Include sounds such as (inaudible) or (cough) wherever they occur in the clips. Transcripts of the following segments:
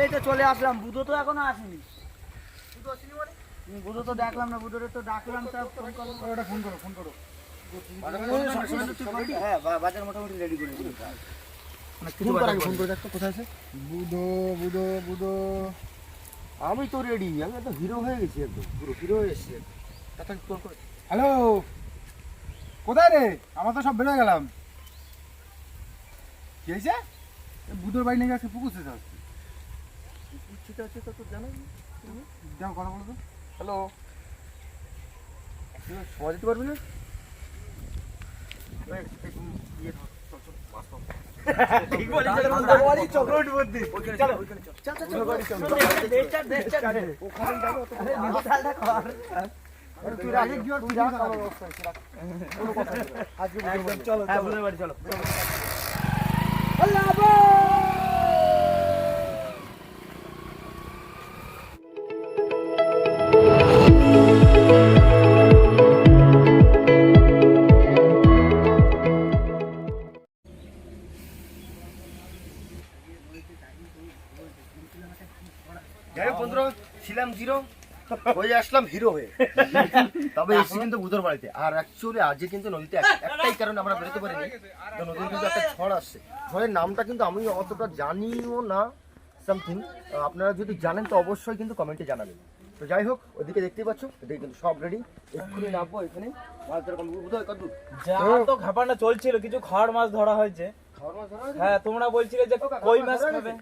এই তো চলে আসলাম। বুধো তো এখনও আসেনি। বুধো আসেনি মানে? তো দেখলাম না বুধোরে তো ডাকলাম তা ফোন করলাম ওটা ফোন করো ফোন করো। হ্যাঁ বাজার মোটামুটি রেডি করে ফোন কর আগে, ফোন করে দেখতো কোথায় আছে? বুধো বুধো বুধো। আমি তো রেডি আমি তো হিরো হয়ে গেছি একদম পুরো হিরো হয়ে এসেছি হ্যালো কোথায় রে? আমরা তো সব বেরোয় গেলাম। কি হয়েছে? বুধোর বাড়ি নাকি আজকে পুকুর শেষ আসছে। ঠিক আছে তো জানাই যাও কথা বলো তো। হ্যালো। সময় দিতে পারবি না? বুদ্ধি। চলো, হয়ে আসলাম হিরো হয়ে। তবে এসেছি কিন্তু বুধর বাড়িতে। আর অ্যাকচুয়ালি আজকে কিন্তু নদীতে এক- একটাই কারণে আমরা বেরোতে পারিনি। তো নদীতে কিন্তু একটা ঝড় আসছে। ঝড়ের নামটা কিন্তু আমি অতটা জানিও না সামথিং আপনারা যদি জানেন তো অবশ্যই কিন্তু কমেন্টে জানাবেন। তো যাই হোক ওদিকে দেখতেই পাচ্ছ এদিকে কিন্তু সব রেডি এক্ষুনি নামবো এখানে। মাছ ধরা কমপ্লিট বুধ কত যা তো ঘাপানো চলছিল কিছু খাওয়ার মাছ ধরা হয়েছে। খাওয়ার মাছ ধরা হয়েছে? হ্যাঁ তোমরা বলছিলে যে কই মাছ খাবে।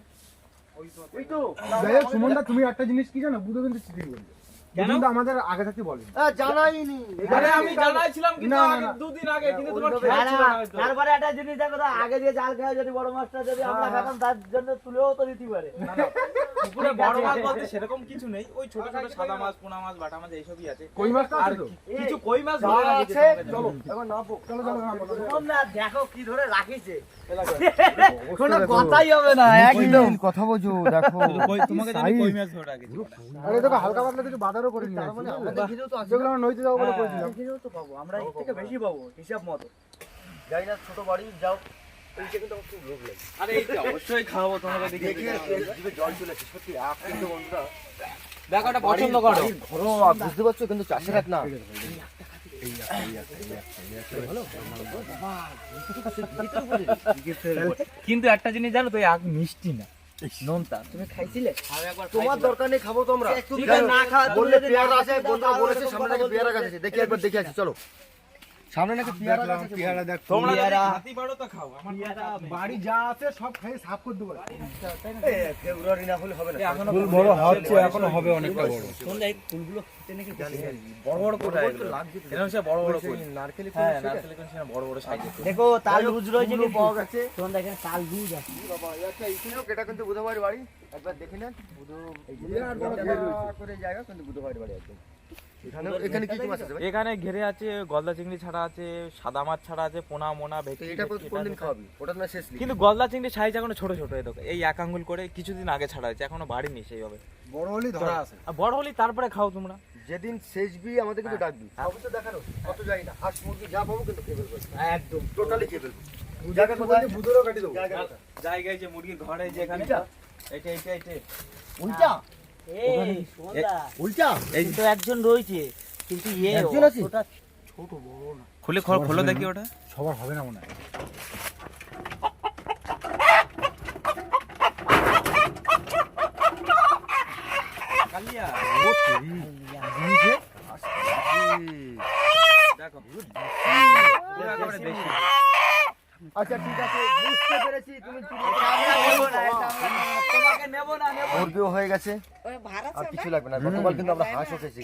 ওই তো যাই হোক সুমনদা তুমি একটা জিনিস কি জানো? বুধো কিন্তু চিটিং করবে? কিন্তু আমাদের আগে থাকতে আহ, জানাইনি। আরে আমি জানাইছিলাম কিন্তু না, না, আগে দুদিন আগে কিন্তু তোমার খেয়াল ছিল না, না হয়তো। তারপরে একটা জিনিস দেখো তো, আগে দিয়ে জাল যদি বড় মাছটা যদি আমরা খেতাম তার জন্য তুলেও তো দিতে পারে। না, না, পুকুরে বড় মাছ বলতে সেরকম কিছু নেই ওই ছোট ছোট সাদা মাছ পোনা মাছ বাটা মাছ এইসবই আছে। কই আর আছে কিছু কই মাছ ধরে আছে চলো। এবার নামবো। চলো চলো না, বলো, বলো। দেখো কি ধরে রাখিছে। কোনো কথাই হবে না একদম। কথা বোঝো দেখো। তোমাকে জানি কই মাছ ধরে রাখিছে। আরে দেখো হালকা পাতলা কিছু করে নিয়ে মানে? আমাদের ঘিরেও তো আছে যেগুলো আমরা নইতে যাব বলে হ্যাঁ। করেছিলাম। এখানেও তো পাবো। আমরা এর থেকে বেশি পাবো হিসাব মতো। যাই না ছোট বাড়ি যাও। কিন্তু আমার খুব লোভ লাগে। আরে এই তো অবশ্যই খাওয়াবো তোমাকে দেখে দেখে জল চলে আসে সত্যি কিন্তু বন্ধুরা। দেখো পছন্দ করো। ঘরোয়া বুঝতে পারছ? কিন্তু চাষের এক না। কিন্তু একটা জিনিস জানো তো এই আগ মিষ্টি না। নোনতা। তুমি খাইছিলে? তোমার দরকার নেই খাব তোমরা। না খা বললে পেয়ারা আছে বন্ধুরা বলেছে সামনে থেকে পেয়ারা গাছ আছে। দেখি একবার দেখে আসি চলো। সামনে নাকি পেয়ারা গাছ আছে পেয়ারা দেখ তোমরা যদি হাতি পারো তো খাও আমার বাড়ি যা আছে সব খাই সাফ করে দেবো। ফেব্রুয়ারি না হলে হবে না। এখনও বড় হচ্ছে এখনও হবে অনেকটা বড়। শোন এই ফুলগুলো খেতে নাকি। বড় বড় করে বড় এগুলো। লাগছে এরকম সে বড় বড় করে সেই ফুল। হ্যাঁ নারকেল কোন সে বড় বড় সাইজ দেখো তাল লুজ রয়েছে কিন্তু পাওয়া গেছে শোন দেখেন তাল লুজ আছে। বাবা, আচ্ছা, এখানেও এটা কিন্তু বুধবাড়ির বাড়ি। একবার দেখে নেন বুধ বড় ঘের রয়েছে। করে জায়গা কিন্তু বুধবাড়ির বাড়ি একদম এখানে এখানে কি কি মাছ আছে ভাই? এখানে ঘেরে আছে গলদা চিংড়ি ছাড়া আছে সাদা মাছ ছাড়া আছে পোনা মোনা ভেটকি এটা খাওয়াবি? ওটা না শেষ কিন্তু গলদা চিংড়ি সাইজ এখনও ছোট ছোট এই দেখো এই এক আঙ্গুল করে কিছুদিন আগে ছাড়া হয়েছে এখনও বাড়িনি সেইভাবে। বড় হলেই ধরা আছে। আর বড় হলি তারপরে খাও তোমরা। যেদিন শেষবি আমাদের কিন্তু ডাকবি। সবই তো দেখানো কত যাই না। হাঁস মুরগি যা পাবো কিন্তু খেয়ে ফেলব। একদম। টোটালি খেয়ে ফেলব। জায়গা কোথায়? বুধুরও কাটি দেবো? জায়গায় যে মুরগি ঘরে যে এখানে এইটা? এটা এটা এটা উল্টা? উল্টা? এই কিন্তু একজন রয়েছে কিন্তু ইয়ে একজন আছে? ওটা ছোট বড় না। খুলে খোলো- খোলো দেখি ওটা। সবার হবে না মনে হয়। দেখো। আচ্ছা ঠিক আছে বুঝতে পেরেছি তুমি তোমাকে নেব না নেব মুরগিও হয়ে গেছে। ওই আর কিছু লাগবে না গতকাল কিন্তু আমরা হাঁস এসেছি।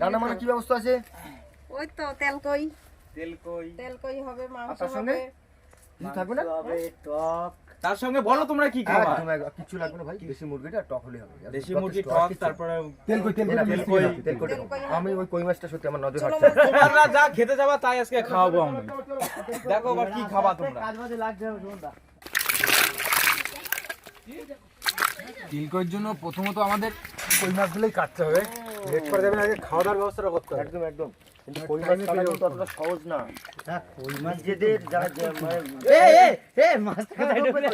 রান্না মানে কি ব্যবস্থা আছে? ওই তো তেল কই। তেল কই। তেল কই হবে মাংস? হবে। কিছু থাকবে না? হবে টক তার সঙ্গে বলো তোমরা কি খাবা একদম একদম, কিছু লাগবে না ভাই দেশি মুরগিটা টক হলে হবে। দেশি মুরগি টক তারপরে তেল কই তেল কই তেল কই। আমি ওই কই মাছটা সত্যি আমার নজর হাঁটছে তোমরা যা খেতে যাবা তাই আজকে খাওয়াবো আমি। দেখো এবার কি খাবা তোমরা। কাজ বাজে লাগছে না। তিলকর জন্য প্রথমত আমাদের কই মাছগুলোই কাটতে হবে। লেট করে দেবেন আগে খাওয়া দাওয়ার ব্যবস্থাটা করতে হবে। একদম একদম। কিন্তু কই মাছ কাটা কিন্তু অতটা সহজ না। হ্যাঁ, কই মাছ নিজেদের যারা মানে এ এ এ মাছ কোথায় ঢুকলে?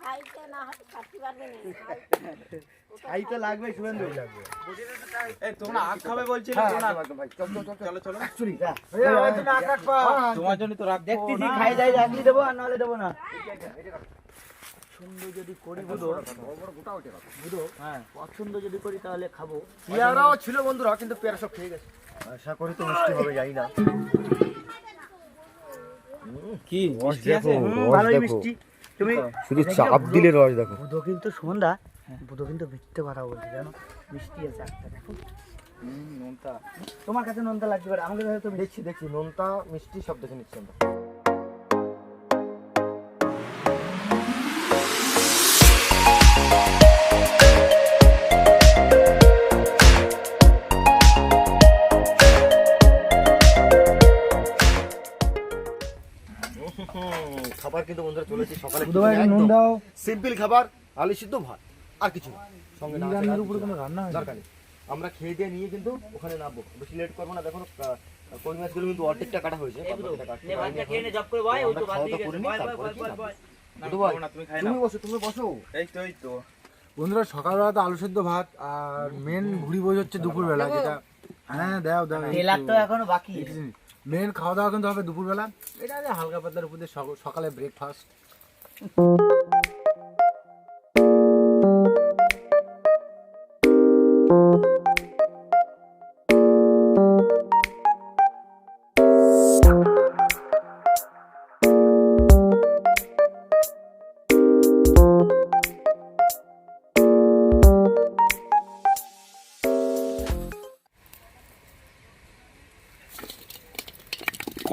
ছাইতে না কাটতে পারবে না ছাই তো লাগবে শুভেন্দু। এই তোমরা আখ খাবে বলছিলে না একদম, একদম ভাই। চল, চল, চল, চল। চলো চলো। Actually, যা। এই, আমার জন্য। তোমার তো রাখব দেখতেছি খাই যাই রাখলি দেবো আর নাহলে দেবো না। পছন্দ যদি করি বুধো বুধো হ্যাঁ। পছন্দ যদি করি তাহলে খাব। পেয়ারাও ছিল বন্ধুরা কিন্তু পেয়ারা সব খেয়ে গেছে। আশা করি তো মিষ্টি হবে জানি না। কি রস দেখো, ভালোই মিষ্টি। তুমি শুধু চাপ দিলে রস দেখো। বুধো কিন্তু সন্ধ্যা বুধো কিন্তু মিথ্যে কথা বলছে জানো? মিষ্টি আছে একটা দেখো। নোনতা। তোমার কাছে নোনতা লাগতে পারে আমাকে দেখছি দেখছি নোনতা মিষ্টি সব দেখে নিচ্ছি আমরা। কিন্তু বন্ধুরা চলেছে সকালে বুধ ভাই একটু নুন দাও। সিম্পল খাবার আলু সিদ্ধ ভাত আর কিছু সঙ্গে রান্না দরকার আমরা খেয়ে দিয়ে নিয়ে কিন্তু ওখানে নামবো। বেশি লেট করব না। দেখো আহ, কই মাছগুলো কিন্তু অর্ধেকটা কাটা হয়েছে। তুমি। বসো তুমি বসো। এই তো, এই তো। বন্ধুরা সকালবেলা তো আলু সেদ্ধ ভাত আর মেন ঘুরি বোঝ হচ্ছে দুপুরবেলা যেটা হ্যাঁ দাও দাও তো। এখনও বাকি। মেন খাওয়া দাওয়া কিন্তু হবে দুপুরবেলা। এটা হালকা পাতলার উপর সকালে ব্রেকফাস্ট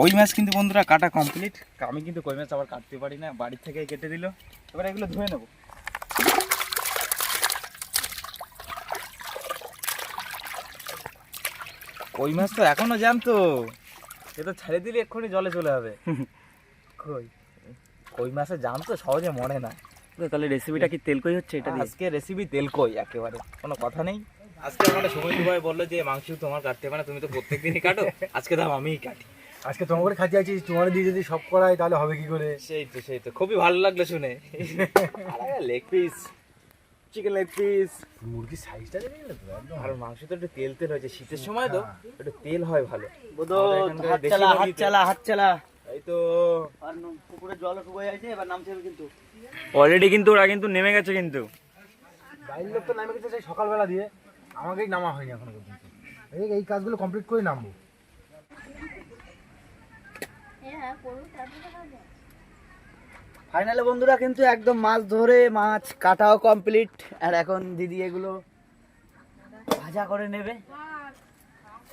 কই মাছ কিন্তু বন্ধুরা? কাটা কমপ্লিট আমি কিন্তু কই মাছ আবার কাটতে পারি না বাড়ি থেকে কেটে দিল। এবার এগুলো ধুয়ে নেব। কই মাছ তো এখনও জানতো এ তো ছেড়ে দিলে এক্ষুনি জলে চলে যাবে। কই? কই মাছের জাম তো সহজে মরে না। তাহলে রেসিপিটা কি তেল কই হচ্ছে এটা আজকে রেসিপি তেল কই একেবারে। কোনো কথা নেই। আজকে আমার সময় ভাই বলল যে মাংস তোমার কাটতে পারে না তুমি তো প্রত্যেক দিনই কাটো। আজকে দাম আমিই কাটি। আজকে তোমার করে খাতে আছি তোমার দিয়ে যদি সব করাই তাহলে হবে কি করে? সেই তো সেই তো খুবই ভালো লাগল শুনে। Leg piece chicken leg piece মুরগির সাইজটা দেখে গেলে তো একদম আর মাংস তো একটু তেল তেল হয়েছে শীতের সময় তো একটু তেল হয় ভালো। বুধো হাত চালা হাত চালা হাত চালা। এই তো। আর নুন, পুকুরে জল শুকিয়ে যাচ্ছে এবার নামছে কিন্তু। অলরেডি কিন্তু ওরা কিন্তু নেমে গেছে কিন্তু। বাইরের লোক তো নামে গেছে সেই সকালবেলা দিয়ে। আমাকেই নামা হয়নি এখনও পর্যন্ত। এই এই কাজগুলো কমপ্লিট করে নামবো হ্যাঁ করুন তারপরে খাব। ফাইনালে বন্ধুরা কিন্তু একদম মাছ ধরে, মাছ কাটাও কমপ্লিট আর এখন দিদি এগুলো ভাজা করে নেবে।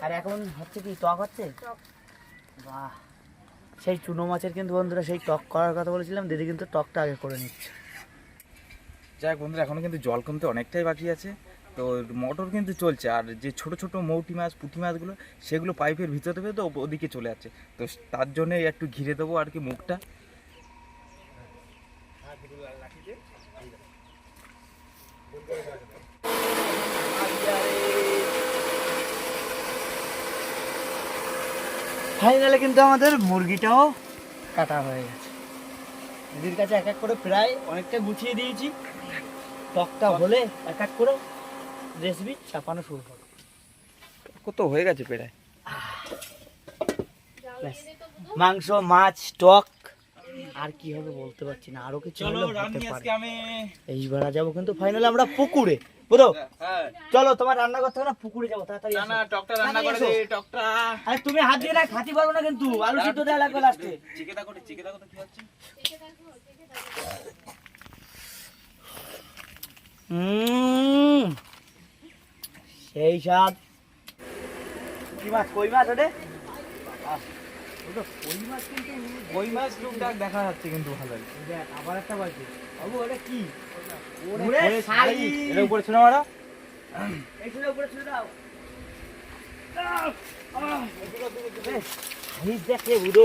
আর এখন হচ্ছে কি, টক হচ্ছে? বাহ। সেই চুনো মাছের কিন্তু বন্ধুরা সেই টক করার কথা বলেছিলাম, দিদি কিন্তু টকটা আগে করে নিচ্ছে। যাই বন্ধুরা, এখনও কিন্তু জল কমতে অনেকটাই বাকি আছে। তো মোটর কিন্তু চলছে। আর যে ছোট ছোট মৌটি মাছ, পুঁটি মাছগুলো, সেগুলো পাইপের ভিতর থেকে তো ওদিকে চলে যাচ্ছে। তো তার জন্য একটু ঘিরে দেবো আর কি মুখটা। ফাইনালে কিন্তু আমাদের মুরগিটাও কাটা হয়ে গেছে। দিদির কাছে এক এক করে প্রায় অনেকটা গুছিয়ে দিয়েছি। টকটা হলে এক এক করে রেসিপি চাপানো শুরু করো। কত হয়ে গেছে প্রায়। মাংস মাছ টক আর কি হবে বলতে পারছি না। আরও কিছু চলো হলে হতে পারে। এইবার যাব কিন্তু ফাইনালে আমরা পুকুরে। বুঝো? হ্যাঁ চলো তোমার রান্না করতে হবে না পুকুরে যাব তাড়াতাড়ি না না টকটা রান্না করে দে টকটা। আরে তুমি হাত দিয়ে না খাতি পারব না কিন্তু আলু সিদ্ধ দেওয়া লাগবে লাস্টে চিকেদা করে চিকেদা করে কি হচ্ছে। হুম সেই স্বাদ কি মাছ? কই মাছ ওটা? কই মাছ কিন্তু? কই মাছ? টুকটাক দেখা যাচ্ছে কিন্তু ভালোই দেখ আবার একটা বাজে বাবু ওটা কি? ওরে ওরে শালি। শালি। এর উপরে ছিল মারা। এই উপরে ছিল দাও। সাইজ দেখে বুধো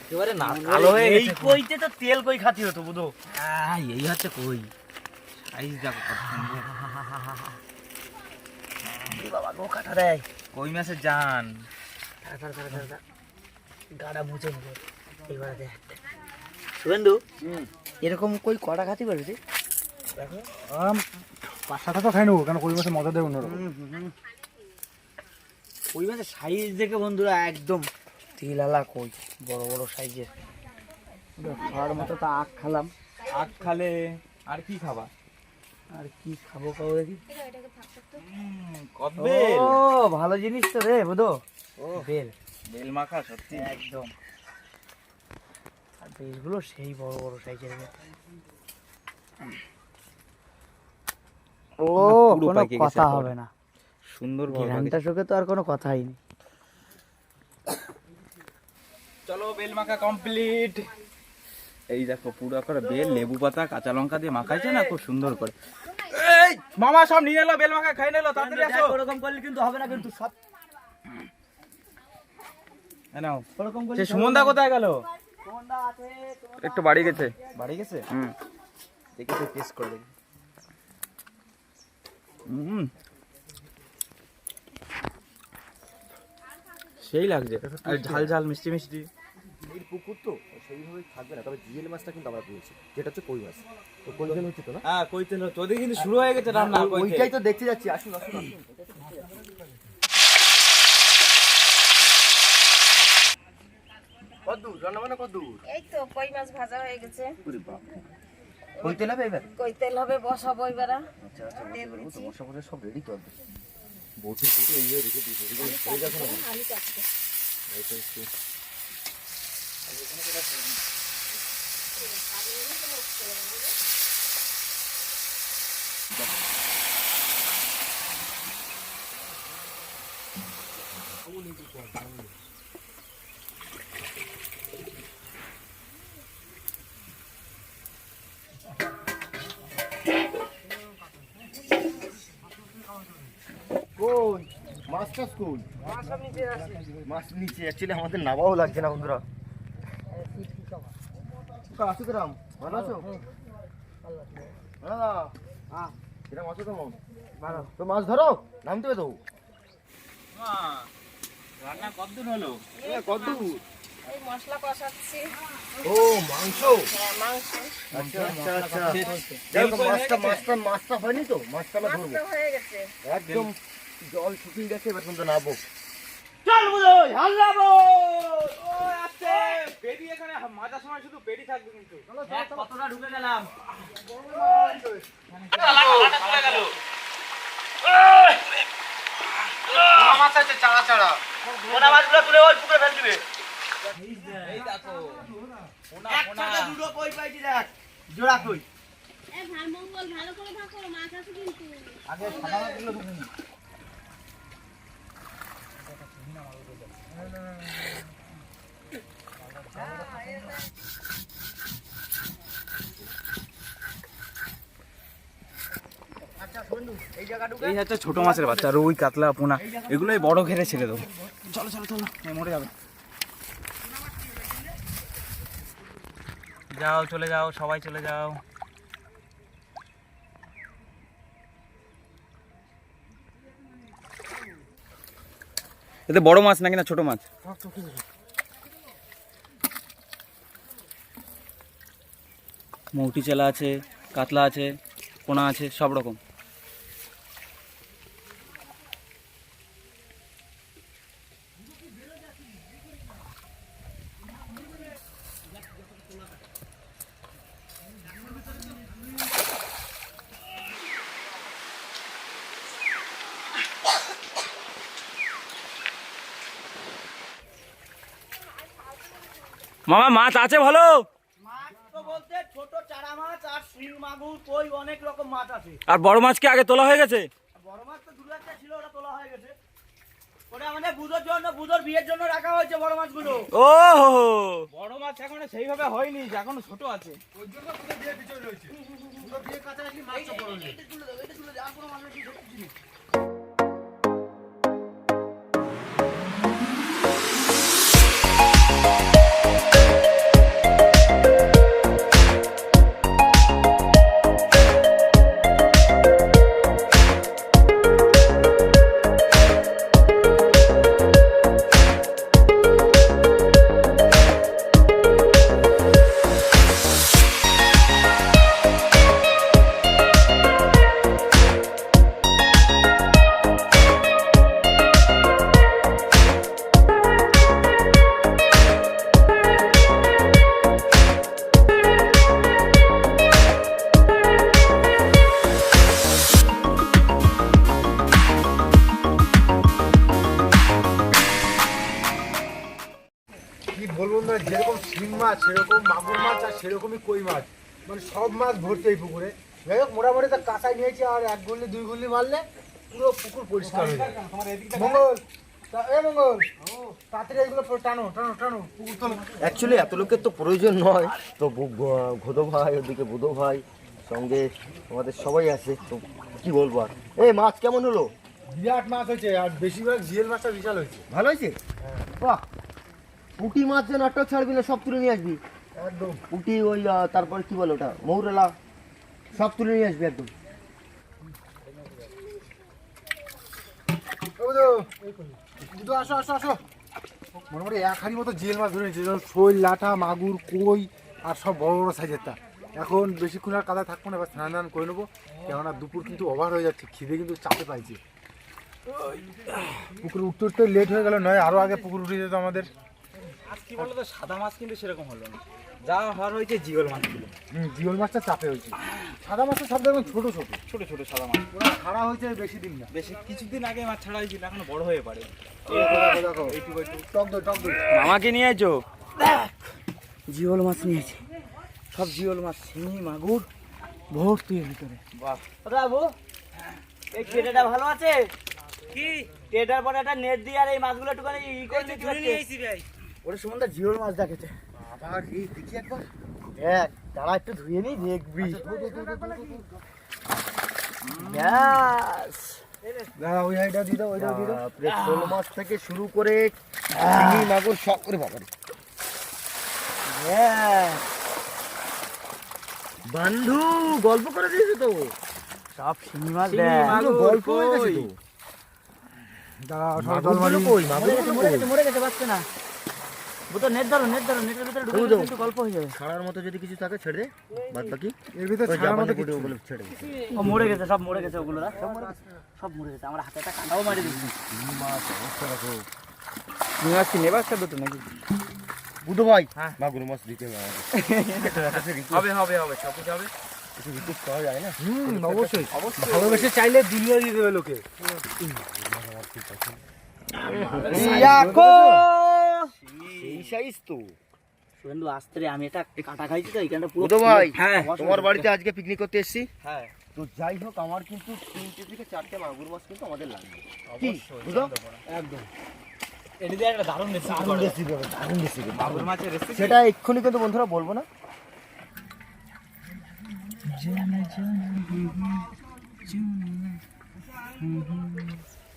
একেবারে না কালো এই গেছে কইতে তো তেল কই খাতি হতো বুধো এই হচ্ছে কই। সাইজ দেখো (laughs) বাবা গো কাটা দেয়। কই মাছের জান। গাড়া মুছে নেব দেখ। শুভেন্দু? এরকম কই কটা খাতি পারবি তুই আম পাঁচ সাতটা তো খাই নেব কেন কই মাসে মজা দেয় অন্যরকম। ওই মাছের সাইজ দেখে বন্ধুরা একদম তিলালা কই বড় বড় সাইজের খাওয়ার মতো তো আখ খালাম। আখ খালে আর কি খাবা? আর কি খাব খাব দেখি? ও ভালো জিনিস তো রে বুধো। ও বেল। বেল মাখা সত্যি? একদম। আর বেলগুলো সেই বড় বড় সাইজের ও কোনো কথা হবে না। সুন্দর ঘ্রানটা চোখে তো আর কোনো কথাই নেই। চলো বেল মাখা কমপ্লিট এই দেখো পুরো করে বেল লেবু পাতা কাঁচা লঙ্কা দিয়ে মাখাইছে না? খুব সুন্দর করে। এই মামা সব নিয়ে এলো বেল মাখা খাই নিলো তাড়াতাড়ি আসো। করলে কিন্তু হবে না কিন্তু সব নাও। ওরকম করলে সে সুমনদা কোথায় গেল? আছে একটু বাড়ি গেছে। বাড়ি গেছে? হুম। দেখি তো টেস্ট করে দেখি। হুম। সেই লাগছে। আর ঝাল ঝাল মিষ্টি মিষ্টি। পুকুর তো? সেইভাবে থাকবে না। তবে জিএল মাছটা কিন্তু আমরা পেয়েছি যেটা হচ্ছে কই মাছ। তো কই তেল হচ্ছে তো না? হ্যাঁ কই তেল হচ্ছে। ওদের কিন্তু শুরু হয়ে গেছে রান্না ওইটাই তো দেখতে যাচ্ছি। আসুন আসুন কদ্দূর রান্না বান্না কদ্দূর? এই তো কই মাছ ভাজা হয়ে গেছে। কই তেল হবে এবার? কই তেল হবে বসাবো এবারে। আচ্ছা আচ্ছা দিয়ে দিচ্ছি সব রেডি তো বসে এই রেখে দিয়েছি এদিকে হয়ে যাচ্ছে না আলু কাটতে এইটা একটু কই মাছটা স্কুল? মাছ নিচে। অ্যাকচুয়ালি আমাদের নামাও লাগছে না বন্ধুরা। কাকা, ভালো আছো? দাদা হ্যাঁ কিরম আছো কেমন ভালো। তো মাছ ধরো নামতে তো রান্না কতদূর হলো? কত এই মশলা কষাচ্ছি। ও মাংস? হ্যাঁ মাংস। আচ্ছা আচ্ছা আচ্ছা। মাছটা মাছটা মাছটা হয়নি তো? মাছটা আমরা ধরবো। হয়ে গেছে। একদম জল শুকিয়ে গেছে এবার কিন্তু নাবো। চল বুঝোই হাল্লাবো ও আছে! পেডি এখানে মাজার সময় শুধু পেডি থাকবে কিন্তু। কতটা ঢুকে গেলাম। মাছগুলো তুলে ওই পুকুরে ফেল দিবে। এই দেখো একসাথে দুটো কই পাইছি দেখ। জোড়া কই? ভালো করে থাকো মাছ আছে কিন্তু। আগে সাদা মাছগুলো ঢুকে নি। বন্ধু এই হচ্ছে ছোট মাছের বাচ্চা, রুই, কাতলা, পোনা। এগুলোই বড় ঘেরে ছেড়ে দেবো। চলো চলো চলো মরে যাবে। যাও, চলে যাও, সবাই চলে যাও। এতে বড় মাছ নাকি না ছোট মাছ? মৌটি চেলা আছে কাতলা আছে পোনা আছে সব রকম। মামা মাছ আছে ভালো? বলতে চারা মাছ আর কই অনেক রকম মাছ আছে। আর বড় মাছ কি আগে তোলা হয়ে গেছে? বড় মাছ তো দু ছিল ওটা তোলা হয়ে গেছে। ওটা জন্য বিয়ের জন্য রাখা হয়েছে মাছগুলো। মাছ সেইভাবে হয়নি আছে। জন্য মাছ ভর্তি এই পুকুরে। যাই হোক মোটামুটি তা কাঁচাই নিয়েছি আর এক গুলি দুই গুলি মারলে পুরো পুকুর পরিষ্কার হয়ে যাবে। মঙ্গল তা- এ মঙ্গল তাড়াতাড়ি এগুলো পুরো টানো টানো টানো। পুকুর তোলো অ্যাকচুয়ালি এত লোকের তো প্রয়োজন নয়। তো ঘোদো ভাই ওদিকে বুধো ভাই সঙ্গে আমাদের সবাই আছে। তো কি বলব আর? এই মাছ কেমন হলো? বিরাট মাছ হয়েছে আর বেশিরভাগ জিএল মাছটা বিশাল হয়েছে। ভালো হয়েছে? বাহ! পুঁটি মাছ যেন একটা ছাড়বি না সব তুলে নিয়ে আসবি। একদম। পুঁটি ওই তারপর কি বলে ওটা? মৌরেলা। সব তুলে নিয়ে আসবি একদম। আসো আসো আসো। মোটামুটি এক হাড়ি মতো মাছ ধরে নিয়েছে যেমন শৈল লাঠা মাগুর কই আর সব বড় বড় সাইজের তা এখন বেশিক্ষণ আর কাদা থাকব না এবার স্নান টান করে নেব। কেননা দুপুর কিন্তু ওভার হয়ে যাচ্ছে খিদে কিন্তু চাপে পাইছে। পুকুর উঠতে উঠতে লেট হয়ে গেল নয় আরও আগে পুকুর উঠে যেত আমাদের। আজ কি বলতো সাদা মাছ কিন্তু সেরকম হলো না। যা হওয়ার হয়েছে জিওল মাছগুলো হুম জিওল মাছটা চাপে হয়েছে। সাদা মাছটা সব দেখবেন ছোট ছোট। ছোট ছোট সাদা মাছ। ওরা খাড়া হয়েছে বেশি দিন না। বেশি কিছুদিন আগে মাছ ছাড়া হয়েছিল এখনও বড় হয়ে পারে দেখো, টক দই টক দই। মামাকে নিয়ে আইছো? জিওল মাছ নিয়েছি সব জিওল মাছ শিঙি মাগুর ভর্তি এর ভিতরে। বাহ। বাবু এই কেটেটা ভালো আছে? কি? কেটার পরে একটা নেট দিয়ে আর এই মাছগুলো একটুখানি ই করে নিতে পারছি ওরে সুমন্দা জিওল মাছ দেখেছে। দেখি দেখ দাঁড়া একটু ধুয়ে নি দেখবি। ব্যাস। দাঁড়া ওই হাইটা দিয়ে দাও ওইটাও দিয়ে দাও। বাপরে, শোল মাছ থেকে শুরু করে মাগুর সব করে বাবারে বন্ধু গল্প করে দিয়েছে তো। সব শিঙি মাছ গল্প হয়ে গেছে তো দাঁড়া মারি গেছে না। বুতো নেট ধরো নেট ধরো নেটের ভিতরে ঢুকে বুঝো। গেলে গল্প হয়ে যাবে। ছাড়ার মতো যদি কিছু থাকে ছেড়ে দে। বাদ বাকি। এর ভিতরে ছাড়ার মতো কিছু ওগুলো ছেড়ে দে। ও মরে গেছে সব মরে গেছে ওগুলো সব মরে গেছে সব মরে গেছে। আমার হাতে একটা কাঁটাও মারি দিচ্ছি। মাছ অবস্থা দেখো তুমি মাছ কি নেবার তো নাকি? বুধো ভাই হ্যাঁ। মাগুর মাছ দিতে হবে। হবে হবে হবে সব কিছু হবে। কিছু রিকোয়েস্ট করা যায় না? হুম অবশ্যই। ভালোবেসে চাইলে দুনিয়া দিয়ে দেবে লোকে। সাইজ তো শুভেন্দু আসতে আমি এটা কাঁটা খাইছি তো এইখানটা পুরো ভাই হ্যাঁ। তোমার বাড়িতে আজকে পিকনিক করতে এসেছি? হ্যাঁ। তো যাই হোক আমার কিন্তু তিনটে থেকে চারটে মাগুর মাছ কিন্তু আমাদের লাগবে। একদম। সেটা এক্ষুনি কিন্তু বন্ধুরা বলব না।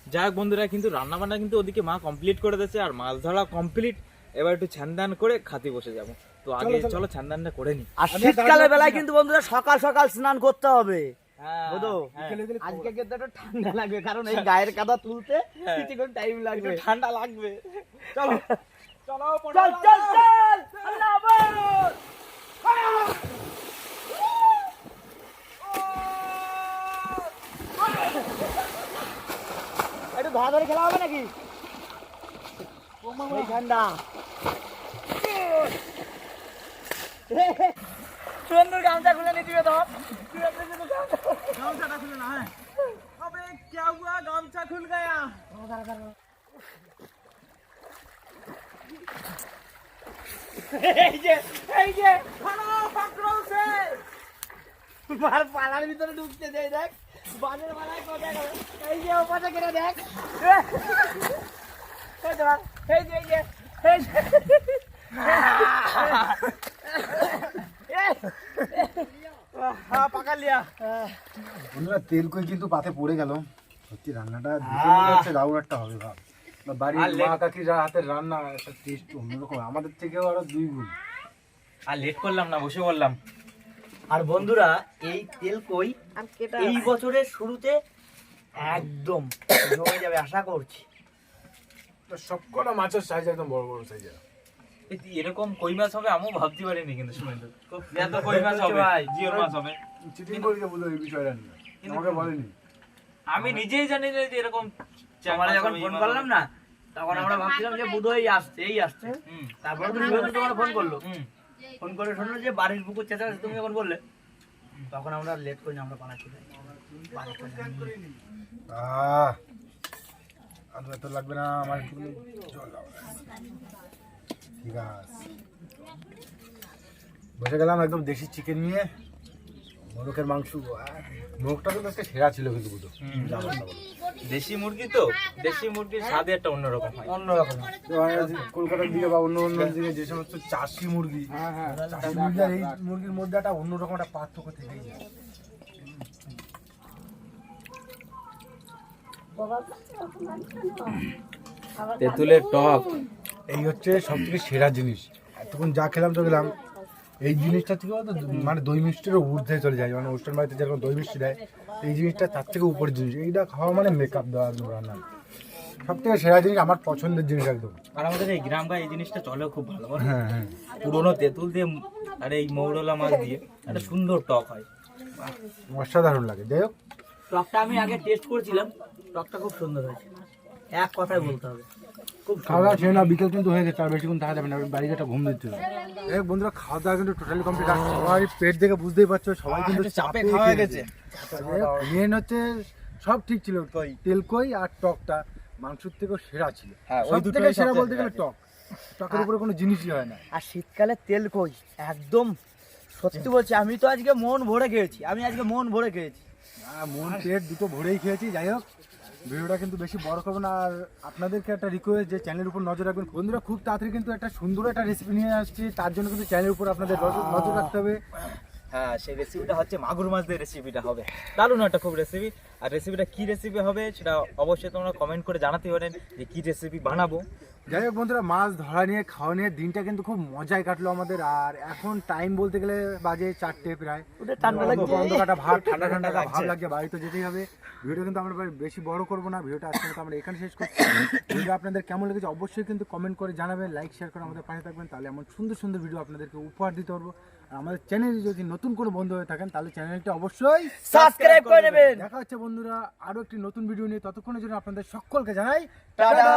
যাই হোক বন্ধুরা কিন্তু রান্না বান্না কিন্তু ওদিকে মা কমপ্লিট করে দিয়েছে আর মাছ ধরা কমপ্লিট এবার একটু ছানদান করে খাতে বসে যাব। তো আগে চলো ছানদানটা করে নি। আর শীতকালের বেলায় কিন্তু বন্ধুরা সকাল সকাল স্নান করতে হবে। হ্যাঁ হ্যাঁ। আজকে কিন্তু একটু ঠান্ডা লাগবে কারণ এই গায়ের কাদা তুলতে হ্যাঁ। কিছুক্ষণ টাইম লাগবে। ঠান্ডা লাগবে। চলো। চলো চল চল চল। আল্লাহ একটু ধরা ধরে খেলা হবে নাকি? ঠান্ডা সুন্দর গামছা খুলে নিতে হবে ধর গামছাটা খুলে না হ্যাঁ अबे क्या हुआ गामछा खुल गया এই যে এই যে খালো পাকড়াও সে মার পালার ভিতরে ঢুকতে দেই দেখ বানের মালায় কথা করে এই যে ওপাশে কেটে দেখ এই যে এই যে এই যে এই যে পাকা লিয়া বন্ধুরা তেল কই কিন্তু পাতে পড়ে গেল। সত্যি রান্নাটা হচ্ছে হবে ভাব। বাড়ির মা কাকির হাতের রান্না একটা টেস্ট অন্যরকম। আমাদের থেকেও আরও দুই গুণ। আর লেট করলাম না বসে বললাম আর বন্ধুরা এই তেল কই? এই বছরের শুরুতে একদম জমে যাবে আশা করছি। সবকটা মাছের সাইজ একদম বড় বড় সাইজের এরকম কই মাছ হবে? আমিও ভাবতে পারিনি কিন্তু শুনেন তো। এত কই মাছ হবে? জিওর মাছ হবে? চিটিং করে বলো এই বিষয়টা নিয়ে? আমাকে বলেনি। আমি নিজেই জানি না যে এরকম আমরা যখন ফোন করলাম না তখন আমরা ভাবছিলাম যে বুধই আসছে এই আসছে। হুম। তারপরে তুমি যখন তোমার ফোন করল। হুম। ফোন করে শুনলো যে বাড়ির পুকুর চেঁচা তুমি যখন বললে তখন আমরা লেট করি না আমরা বানাচ্ছি। আহ। আলু এত লাগবে না আমার একটু জল ঠিক আছে। বসে গেলাম একদম দেশি চিকেন নিয়ে। মোরকের মাংস মোরগটা কিন্তু আজকে সেরা ছিল কিন্তু বুঝো দেশি মুরগি তো? দেশি মুরগির স্বাদে একটা অন্যরকম হয়। অন্যরকম। কলকাতার দিকে বা অন্য অন্য দিকে যে সমস্ত চাষি মুরগি চাষি মুরগি আর এই মুরগির মধ্যে একটা অন্যরকম একটা পার্থক্য থেকেই যায়। তেঁতুলের টক। এই হচ্ছে সব থেকে সেরা জিনিস। এতক্ষণ যা খেলাম তো খেলাম। এই জিনিসটা থেকে তো মানে দই মিষ্টিরও ঊর্ধ্বে চলে যায়। মানে অনুষ্ঠান বাড়িতে যেরকম দই মিষ্টি দেয় এই জিনিসটা তার থেকে উপরের জিনিস। এইটা খাওয়া মানে মেকআপ দেওয়া একদম রান্না। সব থেকে সেরা জিনিস আমার পছন্দের জিনিস একদম। আর আমাদের এই গ্রাম এই জিনিসটা চলেও খুব ভালো হ্যাঁ হ্যাঁ। পুরোনো তেঁতুল দিয়ে আর এই মৌরলা মাছ দিয়ে একটা সুন্দর টক হয়। অসাধারণ লাগে। যাই হোক। টকটা আমি আগে টেস্ট করেছিলাম। টকটা খুব সুন্দর হয়েছে। এক কথায় বলতে হবে। খুব খাওয়া দাওয়া ছেড়ে না বিকেল কিন্তু হয়ে গেছে আর বেশিক্ষণ থাকা যাবে না বাড়িতে একটা ঘুম দিতে হবে। এই বন্ধুরা খাওয়া দাওয়া কিন্তু টোটালি কমপ্লিট আর সবাই পেট দেখে বুঝতেই পারছ সবাই কিন্তু চাপে খাওয়া গেছে। মেন হচ্ছে সব ঠিক ছিল তেল কই আর টকটা। মাংসের থেকেও সেরা ছিল। হ্যাঁ, ওই সব দুটোই থেকে সেরা বলতে গেলে টক। টকের উপরে কোনো জিনিসই হয় না। আর শীতকালে তেল কই? একদম। সত্যি বলছি আমি তো আজকে মন ভরে খেয়েছি। আমি আজকে মন ভরে খেয়েছি। মন পেট দুটো ভরেই খেয়েছি যাই হোক। ভিডিওটা কিন্তু বেশি বড় করব না। আর আপনাদেরকে একটা রিকোয়েস্ট যে চ্যানেলের উপর নজর রাখবেন। বন্ধুরা, খুব তাড়াতাড়ি কিন্তু একটা সুন্দর একটা রেসিপি নিয়ে আসছি। তার জন্য কিন্তু চ্যানেলের উপর আপনাদের নজর রাখতে হবে। হ্যাঁ সেই রেসিপিটা হচ্ছে মাগুর মাছ দিয়ে রেসিপিটা হবে। দারুণ একটা খুব রেসিপি আর রেসিপিটা কি রেসিপি হবে সেটা অবশ্যই তোমরা কমেন্ট করে জানাতে পারেন যে কি রেসিপি বানাবো। যাই হোক বন্ধুরা মাছ ধরা নিয়ে খাওয়া নিয়ে দিনটা কিন্তু খুব মজায় কাটলো আমাদের। আর এখন টাইম বলতে গেলে বাজে চারটে প্রায়। ঠান্ডা লাগছে। অন্ধকারটা ভাব ঠান্ডা ঠান্ডা ভাব লাগছে। বাড়ি তো যেতেই হবে। ভিডিও কিন্তু আমরা বেশি বড় করব না ভিডিওটা আজকে আমরা এখানে শেষ করছি। ভিডিও আপনাদের কেমন লেগেছে অবশ্যই কিন্তু কমেন্ট করে জানাবেন লাইক শেয়ার করে আমাদের পাশে থাকবেন। তাহলে এমন সুন্দর সুন্দর ভিডিও আপনাদেরকে উপহার দিতে পারব। আমাদের চ্যানেলে যদি নতুন কোনো বন্ধু হয়ে থাকেন তাহলে চ্যানেলটা অবশ্যই সাবস্ক্রাইব করে নেবেন। দেখা হচ্ছে বন্ধুরা আরও একটি নতুন ভিডিও নিয়ে। ততক্ষণের জন্য আপনাদের সকলকে জানাই টাটা।